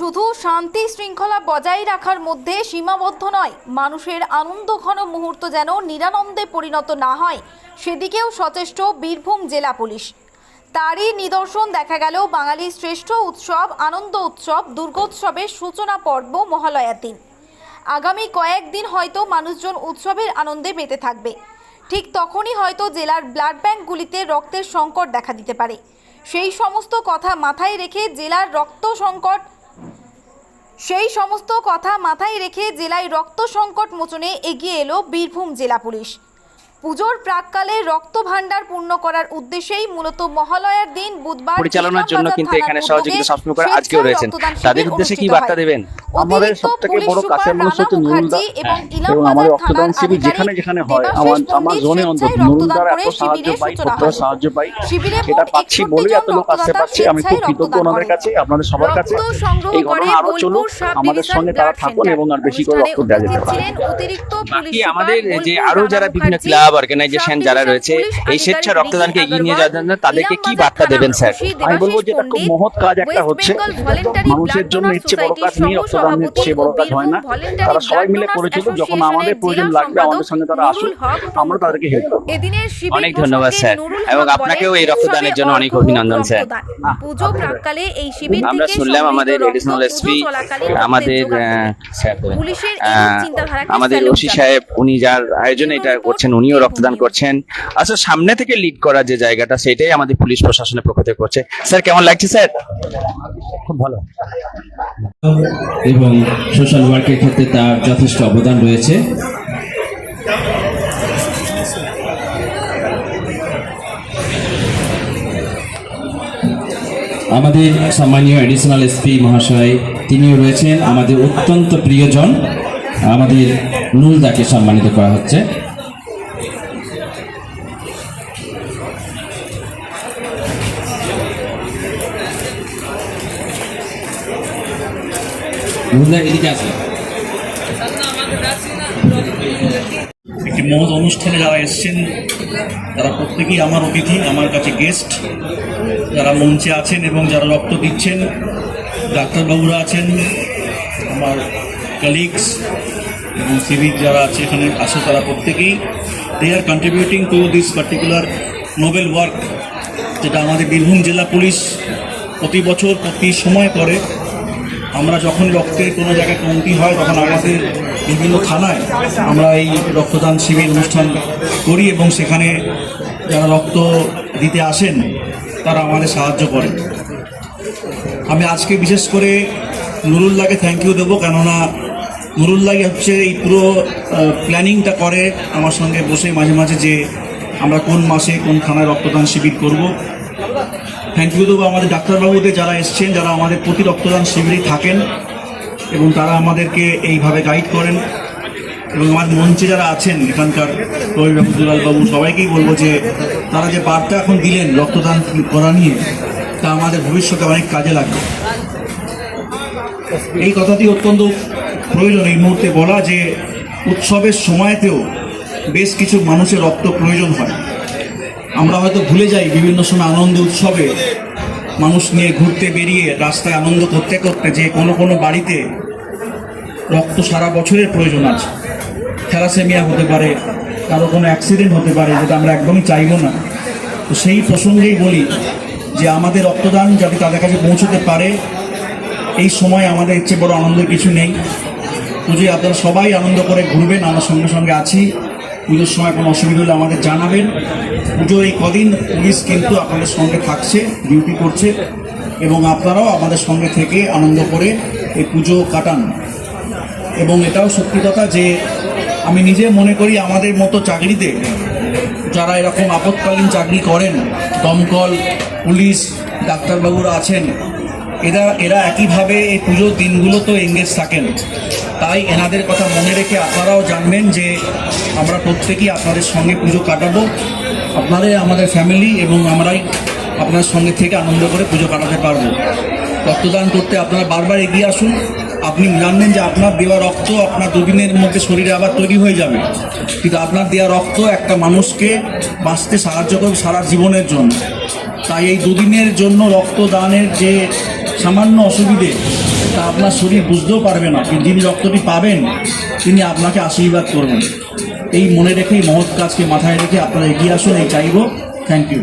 শুধু শান্তি শৃঙ্খলা বজায় রাখার মধ্যে সীমাবদ্ধ নয়, মানুষের আনন্দ ঘন মুহূর্ত যেন নিরানন্দে পরিণত না হয়, সেদিকেও সচেষ্ট বীরভূম জেলা পুলিশ। তারই নিদর্শন দেখা গেল বাঙালির শ্রেষ্ঠ উৎসব, আনন্দ উৎসব, দুর্গোৎসবের সূচনা পর্ব মহালয়ার দিন আগামী কয়েকদিন হয়তো মানুষজন উৎসবের আনন্দে মেতে থাকবে। ঠিক তখনই হয়তো জেলার ব্লাড ব্যাঙ্কগুলিতে রক্তের সংকট দেখা দিতে পারে। সেই সমস্ত কথা মাথায় রেখে জেলার রক্ত সংকট সেই সমস্ত কথা মাথায় রেখে জেলায় রক্ত সংকট মোচনে এগিয়ে এলো বীরভূম জেলা পুলিশ। পুজোর প্রাককালে রক্ত ভাণ্ডার পূর্ণ করার উদ্দেশ্যেই মূলত মহালয়ার দিন বুধবার পরিচালনার জন্য কিন্তু এখানে সহযোগিতা সবসময় করে আজকেও রয়েছেন। তাদের উদ্দেশ্যে কি বার্তা দেবেন? আমাদের সবথেকে বড় কাছের মানুষ হচ্ছে নুরুলদা এবং আমাদের রক্তদান শিবির যেখানে যেখানে হয় আমার আমার জোনে অন্তত নুরুলদার এত সাহায্য পাই সূচনা কত সাহায্য পাই সেটা পাচ্ছি বলেই এত লোক আসতে পারছি আমি খুব কৃতজ্ঞ ওনাদের কাছে আপনাদের সবার কাছে। এই ঘটনা আরও চলুক আমাদের সঙ্গে তারা থাকুন এবং আর বেশি করে রক্ত দেওয়া যেতে পারে। বাকি আমাদের যে আরও যারা বিভিন্ন ক্লাব অর্গানাইজেশন যারা রয়েছে এই স্বেচ্ছা রক্তদানকে এগিয়ে নিয়ে যাওয়ার জন্য তাদেরকে কি বার্তা দেবেন স্যার? আমি বলব যে এটা খুব মহৎ কাজ একটা হচ্ছে। মানুষের জন্য ইচ্ছে বড় কাজ নিয়ে নেই রক্তদানের চেয়ে বড় কাজ হয় না। তারা সবাই মিলে করেছিল যখন আমাদের প্রয়োজন লাগবে আমাদের সঙ্গে তারা আসুন আমরা তাদেরকে হেল্প করব। অনেক ধন্যবাদ, স্যার। এবং আপনাকেও এই রক্তদানের জন্য অনেক অভিনন্দন, স্যার। পুজো প্রাককালে এই শিবির আমরা শুনলাম আমাদের রক্ত এডিশনাল এসপি আমাদের আমাদের ওসি সাহেব উনি যার আয়োজনে এটা করছেন উনিও রক্তদান করছেন। আসলে সামনে থেকে লিড করার যে জায়গাটা সেটাই আমাদের পুলিশ প্রশাসনের পক্ষ থেকে করছে। স্যার কেমন লাগছে স্যার? খুব ভালো। এবং সোশ্যাল ওয়ার্কের ক্ষেত্রে তার যথেষ্ট অবদান রয়েছে। আমাদের সম্মানীয় অ্যাডিশনাল এসপি মহাশয়, তিনিও রয়েছেন আমাদের অত্যন্ত প্রিয়জন। আমাদের নুলদাকে সম্মানিত করা হচ্ছে। একটি মহৎ অনুষ্ঠানে যারা এসছেন, তারা প্রত্যেকেই আমার অতিথি, আমার কাছে গেস্ট যারা মঞ্চে আছেন এবং যারা রক্ত দিচ্ছেন, ডাক্তারবাবুরা আছেন, আমার কালিগস এবং সিভিক যারা আছে এখানে, আসে তারা প্রত্যেকেই। They are contributing to this particular noble work যেটা আমাদের বীরভূম জেলা পুলিশ প্রতি বছর প্রতি সময় করে। আমরা যখন রক্তের কোনো জায়গায় কমতি হয়, তখন আমাদের বিভিন্ন থানায় আমরা এই রক্তদান শিবির অনুষ্ঠান করি এবং সেখানে যারা রক্ত দিতে আসেন, তারা আমাদের সাহায্য করে আমি আজকে বিশেষ করে নুরুল্লাহকে থ্যাংক ইউ দেবো, কেননা নুরুল্লাহই হচ্ছে এই পুরো প্ল্যানিংটা করে আমার সঙ্গে বসে মাঝে মাঝে যে আমরা কোন মাসে কোন থানায় রক্তদান শিবির করব। থ্যাংক ইউ দেবো আমাদের ডাক্তারবাবুদের যারা এসছেন, যারা আমাদের প্রতি রক্তদান শিবিরেই থাকেন এবং তারা আমাদেরকে এইভাবে গাইড করেন এবং আমার মঞ্চে যারা আছেন, এখানকার রবিবাবু দুলালবাবু সবাইকেই বলব যে তারা যে বার্তা এখন দিলেন রক্তদান করা নিয়ে, তা আমাদের ভবিষ্যতে অনেক কাজে লাগবে। এই কথাটি অত্যন্ত প্রয়োজন এই মুহূর্তে বলা যে উৎসবের সময়তেও বেশ কিছু মানুষের রক্ত প্রয়োজন হয়। আমরা হয়তো ভুলে যাই বিভিন্ন সময় আনন্দ উৎসবে মানুষ নিয়ে ঘুরতে বেরিয়ে রাস্তায় আনন্দ করতে করতে যে কোনো কোনো বাড়িতে রক্ত সারা বছরের প্রয়োজন আছে। থ্যালাসেমিয়া হতে পারে, কারও কোনো অ্যাক্সিডেন্ট হতে পারে যেটা আমরা একদমই চাইব না। তো সেই প্রসঙ্গেই বলি যে আমাদের রক্তদান যাতে তাদের কাছে পৌঁছতে পারে, এই সময় আমাদের ইচ্ছে বড় আনন্দের কিছু নেই। পুজোয় আপনারা সবাই আনন্দ করে ঘুরবেন, আমার সঙ্গে সঙ্গে আছি। পুজোর সময় কোনো অসুবিধা হলে আমাদের জানাবেন। পুজো এই কদিন পুলিশ কিন্তু আপনাদের সঙ্গে থাকছে, ডিউটি করছে এবং আপনারাও আমাদের সঙ্গে থেকে আনন্দ করে এই পুজো কাটান। এবং এটাও সত্যি কথা যে আমি নিজে মনে করি আমাদের মতো চাকরিতে যারা এরকম আপৎকালীন চাকরি করেন, দমকল, পুলিশ, ডাক্তারবাবুরা আছেন এরা এরা একইভাবে এই পুজোর দিনগুলো তো এঙ্গেজ থাকেন। তাই এনাদের কথা মনে রেখে আপনারাও জানবেন যে আমরা প্রত্যেকেই আপনাদের সঙ্গে পুজো কাটাবো। আপনাদের আমাদের ফ্যামিলি এবং আমরাই আপনার সঙ্গে থেকে আনন্দ করে পুজো কাটাতে পারব। রক্তদান করতে আপনারা বারবার এগিয়ে আসুন। আপনি জানবেন যে আপনার দেওয়া রক্ত আপনার দুদিনের মধ্যে শরীরে আবার তৈরি হয়ে যাবে। কিন্তু আপনার দেওয়া রক্ত একটা মানুষকে বাঁচতে সাহায্য করবে সারা জীবনের জন্য। তাই এই দুদিনের জন্য রক্তদানের যে সামান্য অসুবিধে, তা আপনার শরীর বুঝতেও পারবে না। যিনি রক্তটি পাবেন, তিনি আপনাকে আশীর্বাদ করবেন। এই মনে রেখেই মহৎ কাজকে মাথায় রেখে আপনারা এগিয়ে আসুন, এই চাইব। থ্যাংক ইউ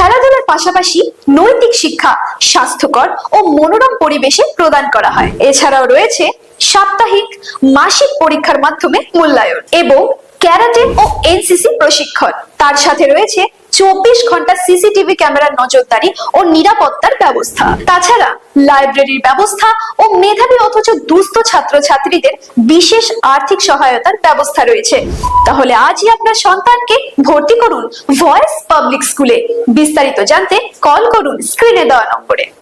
খেলাধুলার পাশাপাশি নৈতিক শিক্ষা স্বাস্থ্যকর ও মনোরম পরিবেশে প্রদান করা হয়। এছাড়াও রয়েছে সাপ্তাহিক মাসিক পরীক্ষার মাধ্যমে মূল্যায়ন এবং ক্যারাটে ও এনসিসি প্রশিক্ষণ। তার সাথে রয়েছে চব্বিশ ঘণ্টা সিসিটিভি ক্যামেরার নজরদারি ও নিরাপত্তার ব্যবস্থা। তাছাড়া লাইব্রেরির ব্যবস্থা ও মেধাবী অথচ দুস্থ ছাত্রছাত্রীদের বিশেষ আর্থিক সহায়তার ব্যবস্থা রয়েছে। তাহলে আজই আপনার সন্তানকে ভর্তি করুন ভয়েস পাবলিক স্কুলে বিস্তারিত জানতে কল করুন স্ক্রিনে দেওয়া নম্বরে।